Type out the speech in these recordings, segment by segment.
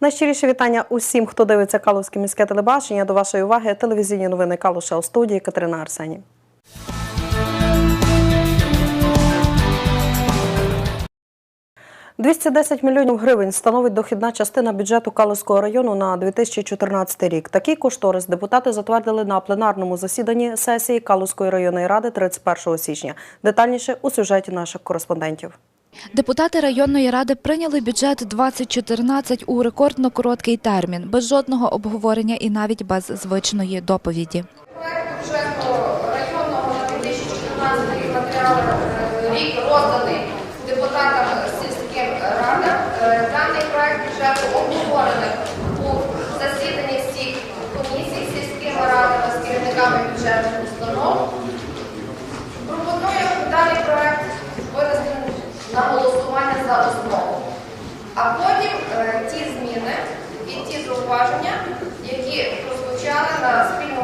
Найщиріше вітання усім, хто дивиться Калузьке міське телебачення. До вашої уваги телевізійні новини Калуша у студії Катерина Арсені. «210 мільйонів гривень становить дохідна частина бюджету Калузького району на 2014 рік. Такий кошторис депутати затвердили на пленарному засіданні сесії Калузької районної ради 31 січня. Детальніше у сюжеті наших кореспондентів. Депутати районної ради прийняли бюджет 2014 у рекордно короткий термін, без жодного обговорення і навіть без звичної доповіді. Проект бюджету районного на 2014 рік матеріал е, рік розданий депутатам сільським радам. Е, Даний проект бюджету обговорений у засіданні всіх комісій сільськими радами з керівниками бюджетних установ. Пропоную даний проект винести на голосування за основу. А потім е, ті зміни і ті зауваження, які прозвучали на комісії.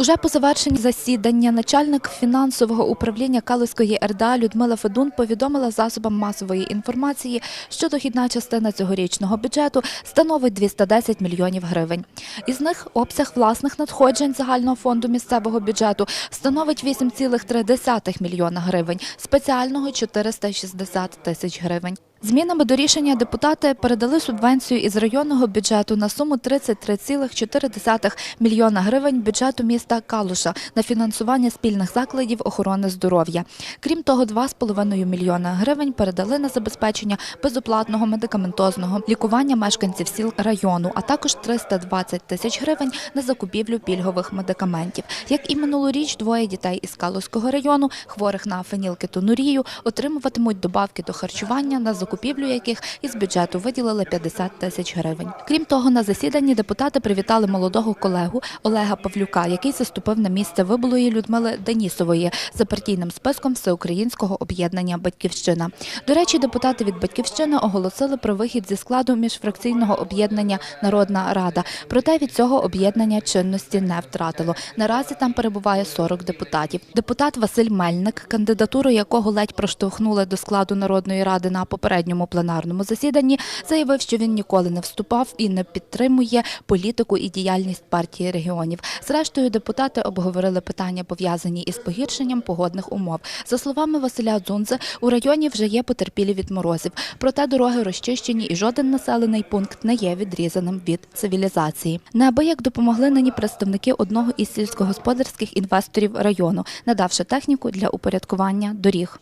Уже по завершенні засідання начальник фінансового управління Калузької РДА Людмила Федун повідомила засобам масової інформації, що дохідна частина цьогорічного бюджету становить 210 мільйонів гривень. Із них обсяг власних надходжень загального фонду місцевого бюджету становить 8,3 мільйона гривень, спеціального 460 тисяч гривень. Змінами до рішення депутати передали субвенцію із районного бюджету на суму 33,4 мільйона гривень бюджету міста Калуша на фінансування спільних закладів охорони здоров'я. Крім того, 2,5 мільйона гривень передали на забезпечення безоплатного медикаментозного лікування мешканців сіл району, а також 320 тисяч гривень на закупівлю пільгових медикаментів. Як і минулоріч, двоє дітей із Калузького району, хворих на фенілкетонурію, отримуватимуть добавки до харчування, на закупівлю яких із бюджету виділили 50 тисяч гривень. Крім того, на засіданні депутати привітали молодого колегу Олега Павлюка, який заступив на місце вибулої Людмили Денісової за партійним списком Всеукраїнського об'єднання Батьківщина. До речі, депутати від Батьківщини оголосили про вихід зі складу міжфракційного об'єднання Народна Рада. Проте від цього об'єднання чинності не втратило. Наразі там перебуває 40 депутатів. Депутат Василь Мельник, кандидатуру якого ледь проштовхнули до складу Народної ради на попередньому пленарному засіданні, заявив, що він ніколи не вступав і не підтримує політику і діяльність партії регіонів. Зрештою, депутати обговорили питання, пов'язані із погіршенням погодних умов. За словами Василя Дзунзи, у районі вже є потерпілі від морозів. Проте дороги розчищені і жоден населений пункт не є відрізаним від цивілізації. Неабияк допомогли нині представники одного із сільськогосподарських інвесторів району, надавши техніку для упорядкування доріг.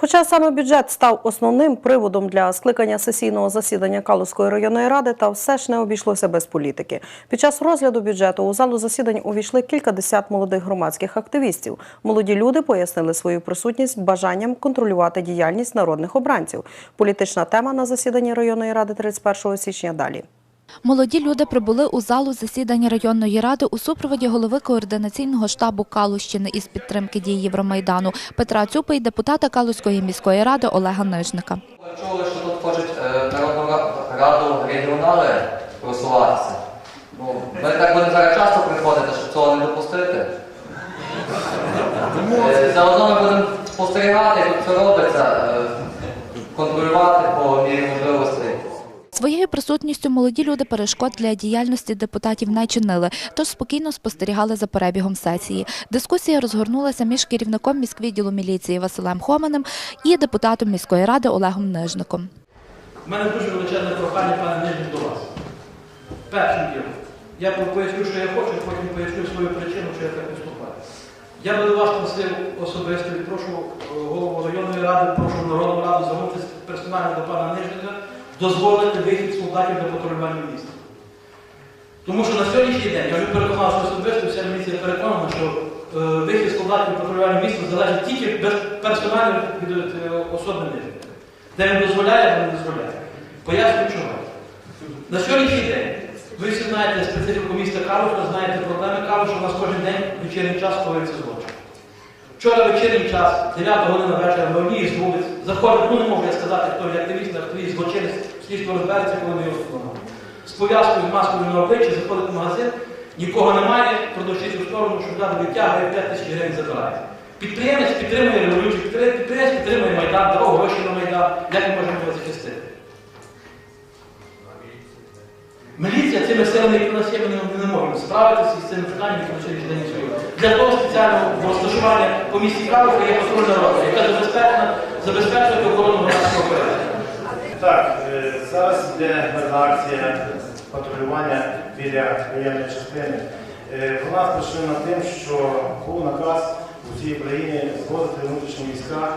Хоча саме бюджет став основним приводом для скликання сесійного засідання Калузької районної ради, та все ж не обійшлося без політики. Під час розгляду бюджету у залу засідань увійшли кількадесят молодих громадських активістів. Молоді люди пояснили свою присутність бажанням контролювати діяльність народних обранців. Політична тема на засіданні районної ради 31 січня далі. Молоді люди прибули у залу засідання районної ради у супроводі голови координаційного штабу Калущини із підтримки дій Євромайдану Петра Цюпи і депутата Калузької міської ради Олега Нижника. Чули, що тут хочуть е, Народну раду регіонали просуватися. Ну, ми так будемо зараз часто приходити, щоб цього не допустити. Е, Заодно ми будемо спостерігати, як це робиться, е, контролювати по мірі можливостей. Своєю присутністю молоді люди перешкод для діяльності депутатів не чинили, тож спокійно спостерігали за перебігом сесії. Дискусія розгорнулася між керівником міськвідділу міліції Василем Хоманим і депутатом міської ради Олегом Нижником. У мене дуже величезне прохання, пане Нижник, до вас. Першим ділом, я поясню, що я хочу, потім поясню свою причину, що я так поступаю. Я би до вас просив особисто прошу е, голову районної ради, прошу народну раду звернутися персонально до пана Нижника, дозволити вихід солдатів до патрулювання міста. Тому що на сьогоднішній день, я вже переконав, що особисто вся міліція переконана, що е, вихід солдатів патрулювання міста залежить тільки персонально від е, особи Нижника. Де він дозволяє, де не дозволяє. Поясню чого. На сьогоднішній день, ви всі знаєте специфіку міста Калуша, знаєте проблеми Калуша, у нас кожен день вечірній час коїться злочин. Вчора вечірній час, 9 година вечора, на одній з вулиць, заходить, ну не можу я сказати, хто є активіст, не активіст, злочинець, слідство розбереться, коли ми його встановимо. З пов'язкою, маскою на обличчі, заходить в магазин, нікого немає, продавчиць в сторону, що дати витягує 5 тисяч гривень забирає. Підприємець підтримує революцію, підприємець підтримує Майдан, дорогу гроші на Майдан. Як ми можемо його захистити? Цими силами, ми не, не можемо справитися з цими питаннями, які на сьогоднішній день. Для того спеціального розташування по місті Карловка є патрульна рота, яка забезпечена, забезпечує охорону громадського порядку. Так, е, зараз йде акція патрулювання біля воєнної частини. Е, Вона спричинена тим, що був наказ у цій країні звозити внутрішні війська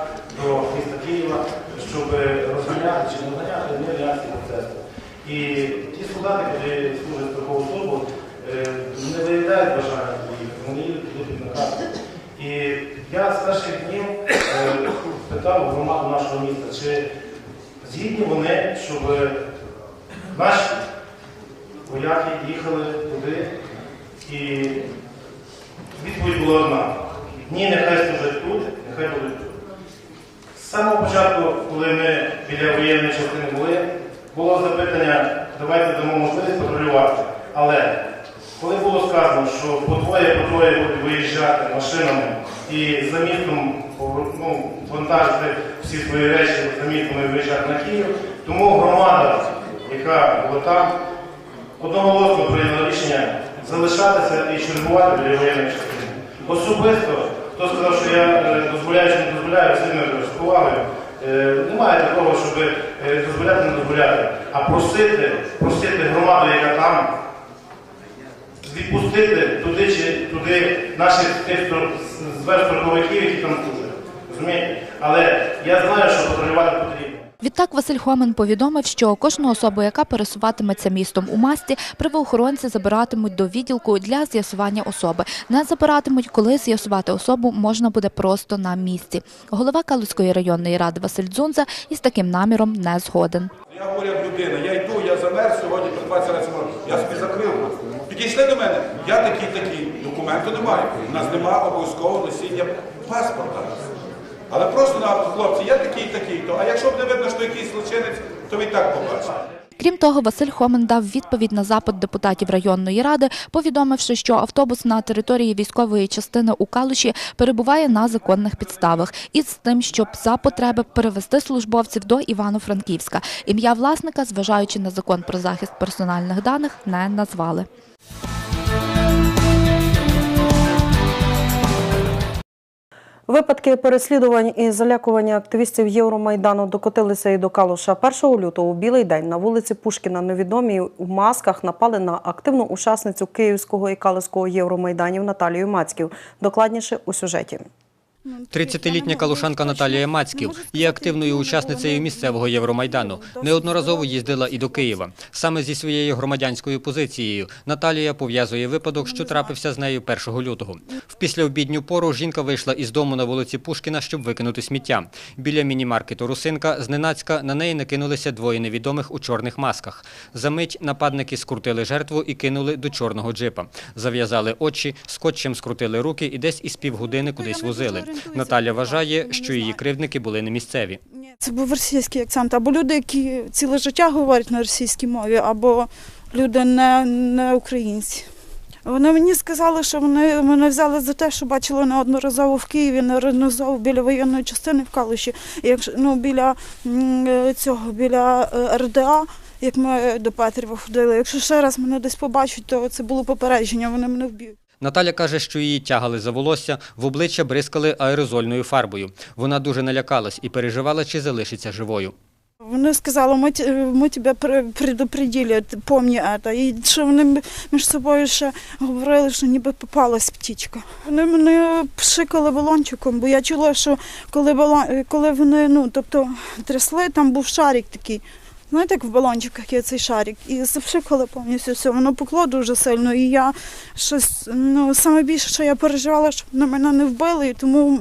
до міста Києва, щоб розганяти чи не розганяти акції протесту. І ті солдати, які служать страхову службу, е, не виявляють бажання поїхати, вони їдуть туди під наказ. І я з перших днів е, питав громаду нашого міста, чи згідні вони, щоб наші вояки їхали туди, і відповідь була одна. Ні, нехай служать тут, нехай будуть тут. З самого початку, коли ми біля воєнної частини були, було запитання, давайте дамо можливість патрулювати. Але коли було сказано, що по двоє, по троє будуть виїжджати машинами і за містом ну, вантажити всі свої речі за містом виїжджати на Київ, тому громада, яка була там, одноголосно прийняла рішення залишатися і чергувати біля воєнної частини. Особисто, хто сказав, що я е, дозволяю чи не дозволяю, сильно з повагою. Е, Немає такого, щоб е, дозволяти, не дозволяти, а просити, просити громаду, яка там, відпустити туди чи туди наших тих зверстроковиків, які там служать. Розумієте? Але я знаю, що патрулювати потрібно. Відтак Василь Хомен повідомив, що кожну особу, яка пересуватиметься містом у масті, правоохоронці забиратимуть до відділку для з'ясування особи. Не забиратимуть, коли з'ясувати особу можна буде просто на місці. Голова Калузької районної ради Василь Дзунза із таким наміром не згоден. Я поряд людина, я йду, я замерз сьогодні при 20 разів. Я собі закрив. Підійшли до мене, я такий такий, документу немає. У нас немає обов'язкового носіння паспорта. Але просто на хлопці, я такий такий, то а якщо б не видно, що якийсь злочинець, то він так побачить. Крім того, Василь Хомен дав відповідь на запит депутатів районної ради, повідомивши, що автобус на території військової частини у Калуші перебуває на законних підставах із тим, щоб за потреби перевести службовців до Івано-Франківська. Ім'я власника, зважаючи на закон про захист персональних даних, не назвали. Випадки переслідувань і залякування активістів Євромайдану докотилися і до Калуша. 1 лютого у білий день на вулиці Пушкіна невідомі у масках напали на активну учасницю Київського і Калуського Євромайданів Наталію Мацьків. Докладніше у сюжеті. 30-літня калушанка Наталія Мацьків є активною учасницею місцевого Євромайдану. Неодноразово їздила і до Києва. Саме зі своєю громадянською позицією Наталія пов'язує випадок, що трапився з нею 1 лютого. В післяобідню пору жінка вийшла із дому на вулиці Пушкіна, щоб викинути сміття. Біля міні-маркету Русинка зненацька на неї накинулися двоє невідомих у чорних масках. Замить нападники скрутили жертву і кинули до чорного джипа. Зав'язали очі, скотчем скрутили руки і десь із півгодини кудись возили. Наталя вважає, що її кривдники були не місцеві. Це був російський акцент. Або люди, які ціле життя говорять на російській мові, або люди не, не українці. Вони мені сказали, що вони мене взяли за те, що бачили неодноразово в Києві, неодноразово біля воєнної частини в Калуші, якщо ну біля цього, біля е, РДА. Як ми до Петріва ходили. Якщо ще раз мене десь побачать, то це було попередження, вони мене вб'ють. Наталя каже, що її тягали за волосся, в обличчя бризкали аерозольною фарбою. Вона дуже налякалась і переживала, чи залишиться живою. Вони сказали, ми, ми тебе пре- предупредили, помні це. І що вони між собою ще говорили, що ніби попалась птічка. Вони мене пшикали балончиком, бо я чула, що коли, балон, коли вони ну, тобто, трясли, там був шарик такий. Знаєте, як в балончиках є цей шарик, і запшикали повністю все. Воно пекло дуже сильно. І я щось, ну, саме більше, що я переживала, щоб на мене не вбили, і тому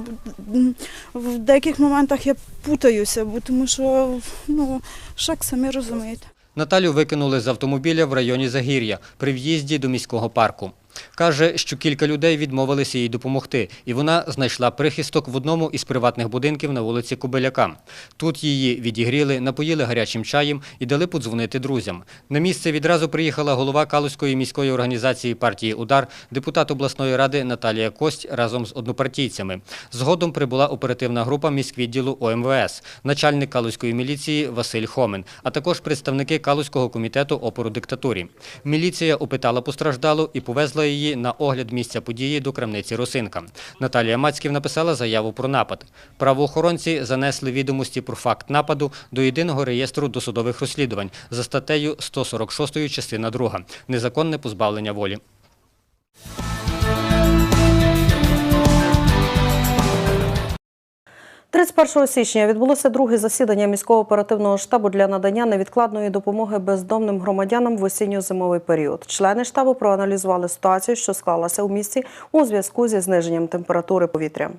в деяких моментах я путаюся, бо тому що ну, шок самі розумієте. Наталю викинули з автомобіля в районі Загір'я при в'їзді до міського парку. Каже, що кілька людей відмовилися їй допомогти, і вона знайшла прихисток в одному із приватних будинків на вулиці Кобиляка. Тут її відігріли, напоїли гарячим чаєм і дали подзвонити друзям. На місце відразу приїхала голова Калузької міської організації партії Удар, депутат обласної ради Наталія Кость разом з однопартійцями. Згодом прибула оперативна група міськвідділу ОМВС, начальник Калузької міліції Василь Хомин, а також представники Калузького комітету опору диктатурі. Міліція опитала постраждалу і повезла її на огляд місця події до крамниці Росинка. Наталія Мацьків написала заяву про напад. Правоохоронці занесли відомості про факт нападу до єдиного реєстру досудових розслідувань за статтею 146 частина 2 незаконне позбавлення волі. 31 січня відбулося друге засідання міського оперативного штабу для надання невідкладної допомоги бездомним громадянам в осінньо-зимовий період. Члени штабу проаналізували ситуацію, що склалася у місті у зв'язку зі зниженням температури повітря.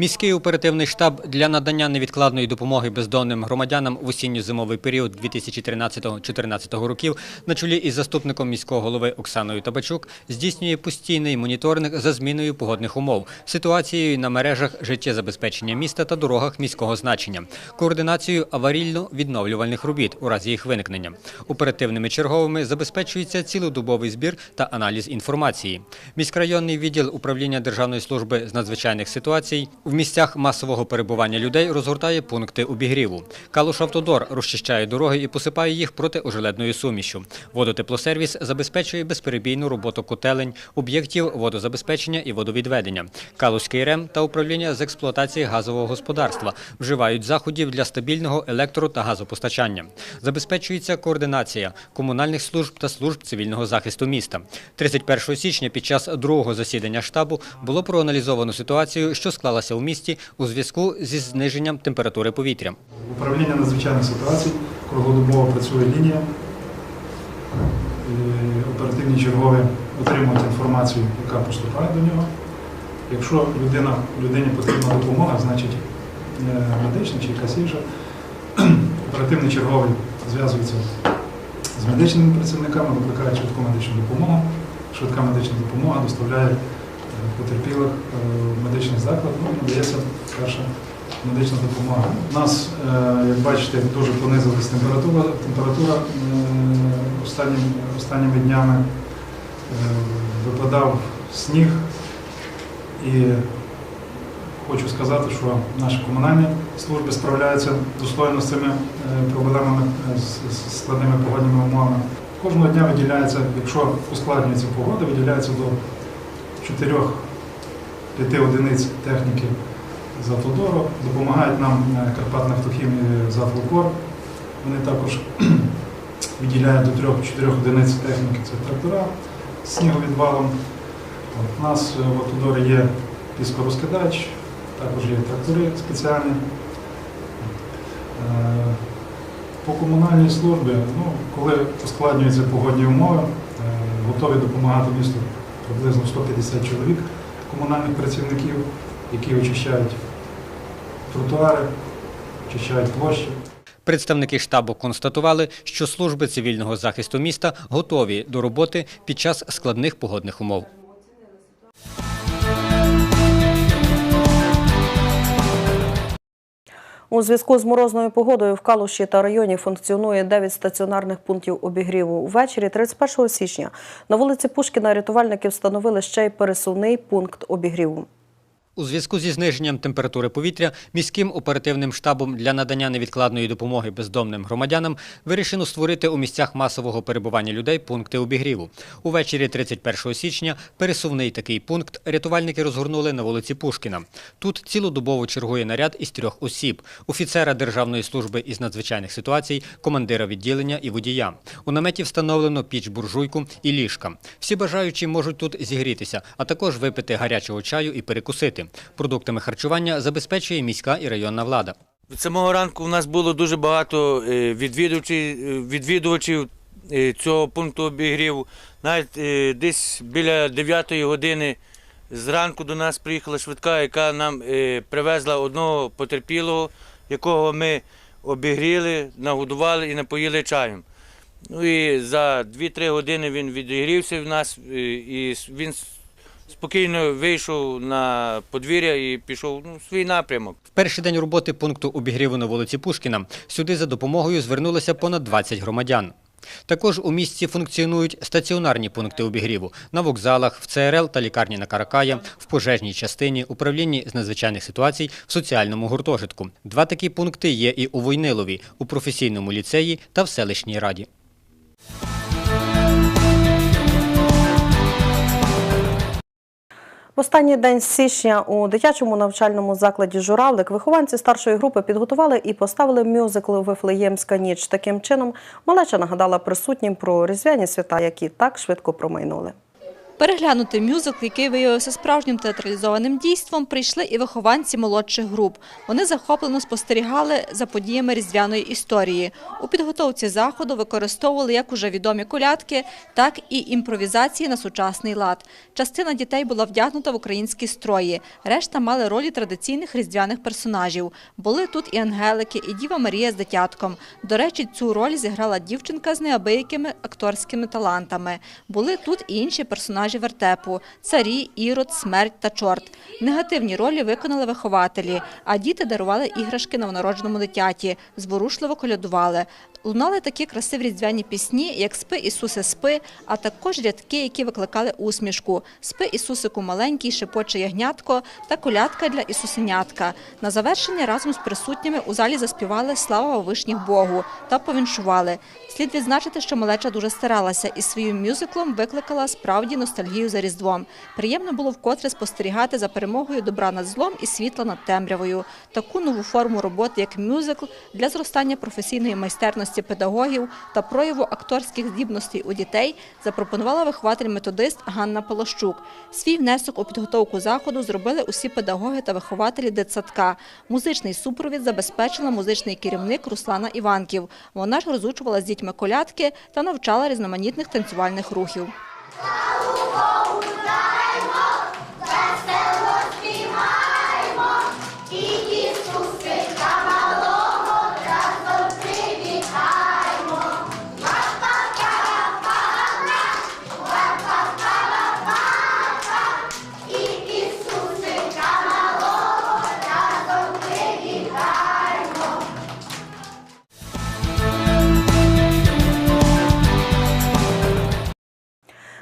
Міський оперативний штаб для надання невідкладної допомоги бездомним громадянам в осінньо-зимовий період 2013-2014 років на чолі із заступником міського голови Оксаною Табачук здійснює постійний моніторинг за зміною погодних умов, ситуацією на мережах життєзабезпечення міста та дорогах міського значення, координацією аварійно-відновлювальних робіт у разі їх виникнення. Оперативними черговими забезпечується цілодобовий збір та аналіз інформації. Міськрайонний відділ управління Державної служби з надзвичайних ситуацій в місцях масового перебування людей розгортає пункти обігріву. Калушавтодор розчищає дороги і посипає їх протиожеледною сумішю. Водотеплосервіс забезпечує безперебійну роботу котелень, об'єктів водозабезпечення і водовідведення. Калузький РЕМ та управління з експлуатації газового господарства вживають заходів для стабільного електро та газопостачання. Забезпечується координація комунальних служб та служб цивільного захисту міста. 31 січня під час другого засідання штабу було проаналізовано ситуацію, що склалася у місті у зв'язку зі зниженням температури повітря. Управління надзвичайних ситуацій круглодобово працює лінія. Оперативні чергові отримують інформацію, яка поступає до нього. Якщо людина, людині потрібна допомога, значить е, медична чи якась інша, оперативний черговий зв'язується з медичними працівниками, викликає швидку медичну допомогу. Швидка медична допомога доставляє е, потерпілих е, в медичний заклад, ну, надається перша медична допомога. У нас, е, як бачите, дуже понизилась температура. Температура е, останніми, останніми днями е, випадав сніг. І хочу сказати, що наші комунальні служби справляються достойно з цими е, проблемами, е, з складними погодними умовами. Кожного дня виділяється, якщо ускладнюється погода, виділяється до 4-5 одиниць техніки з автодору. Допомагають нам е, Карпатнафтохімії з Вони також виділяють до 3-4 одиниць техніки. Це трактора з сніговідвалом. У нас е, в Автодорі є піскорозкидач, також є трактори спеціальні. Е, По комунальній службі, ну, коли ускладнюються погодні умови, готові допомагати місту приблизно 150 чоловік комунальних працівників, які очищають тротуари, очищають площі. Представники штабу констатували, що служби цивільного захисту міста готові до роботи під час складних погодних умов. У зв'язку з морозною погодою в Калуші та районі функціонує 9 стаціонарних пунктів обігріву. Ввечері 31 січня на вулиці Пушкіна рятувальники встановили ще й пересувний пункт обігріву. У зв'язку зі зниженням температури повітря міським оперативним штабом для надання невідкладної допомоги бездомним громадянам вирішено створити у місцях масового перебування людей пункти обігріву. Увечері 31 січня пересувний такий пункт рятувальники розгорнули на вулиці Пушкіна. Тут цілодобово чергує наряд із трьох осіб: офіцера Державної служби із надзвичайних ситуацій, командира відділення і водія. У наметі встановлено піч буржуйку і ліжка. Всі бажаючі можуть тут зігрітися, а також випити гарячого чаю і перекусити. Продуктами харчування забезпечує міська і районна влада. Від самого ранку у нас було дуже багато е, відвідувачів, е, відвідувачів е, цього пункту обігріву. Навіть десь біля 9 години зранку до нас приїхала швидка, яка нам привезла одного потерпілого, якого ми обігріли, нагодували і напоїли чаєм. Ну і за 2-3 години він відігрівся в нас, і він спокійно вийшов на подвір'я і пішов ну, свій напрямок. В перший день роботи пункту обігріву на вулиці Пушкіна сюди за допомогою звернулося понад 20 громадян. Також у місті функціонують стаціонарні пункти обігріву на вокзалах, в ЦРЛ та лікарні на Каракая, в пожежній частині, управлінні з надзвичайних ситуацій, в соціальному гуртожитку. Два такі пункти є і у Войнилові, у професійному ліцеї та в селищній раді. Останній день січня у дитячому навчальному закладі Журавлик вихованці старшої групи підготували і поставили мюзикл Вифлеємська ніч. Таким чином, малеча нагадала присутнім про різдвяні свята, які так швидко промайнули. Переглянути мюзикл, який виявився справжнім театралізованим дійством, прийшли і вихованці молодших груп. Вони захоплено спостерігали за подіями різдвяної історії. У підготовці заходу використовували як уже відомі колядки, так і імпровізації на сучасний лад. Частина дітей була вдягнута в українські строї, решта мали ролі традиційних різдвяних персонажів. Були тут і ангелики, і Діва Марія з дитятком. До речі, цю роль зіграла дівчинка з неабиякими акторськими талантами. Були тут і інші персонажі вертепу – царі, ірод, смерть та чорт. Негативні ролі виконали вихователі, а діти дарували іграшки новонародженому дитяті, зворушливо колядували. Лунали такі красиві різдвяні пісні, як «Спи, Ісусе, спи», а також рядки, які викликали усмішку «Спи, Ісусику маленький, шепоче ягнятко» та колядка для Ісусенятка. На завершення разом з присутніми у залі заспівали «Слава вишніх Богу» та повіншували. Слід відзначити, що малеча дуже старалася і своїм мюзиклом викликала справді ностальгію за Різдвом. Приємно було вкотре спостерігати за перемогою добра над злом і світла над темрявою. Таку нову форму роботи, як мюзикл, для зростання професійної майстерності педагогів та прояву акторських здібностей у дітей запропонувала вихователь-методист Ганна Полощук. Свій внесок у підготовку заходу зробили усі педагоги та вихователі дитсадка. Музичний супровід забезпечила музичний керівник Руслана Іванків. Вона ж розучувала з дітьми колядки та навчала різноманітних танцювальних рухів.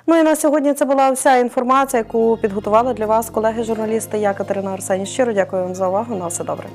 Ну і на сьогодні це була вся інформація, яку підготували для вас колеги-журналісти. Я Катерина Арсені. Щиро дякую вам за увагу. На все добре.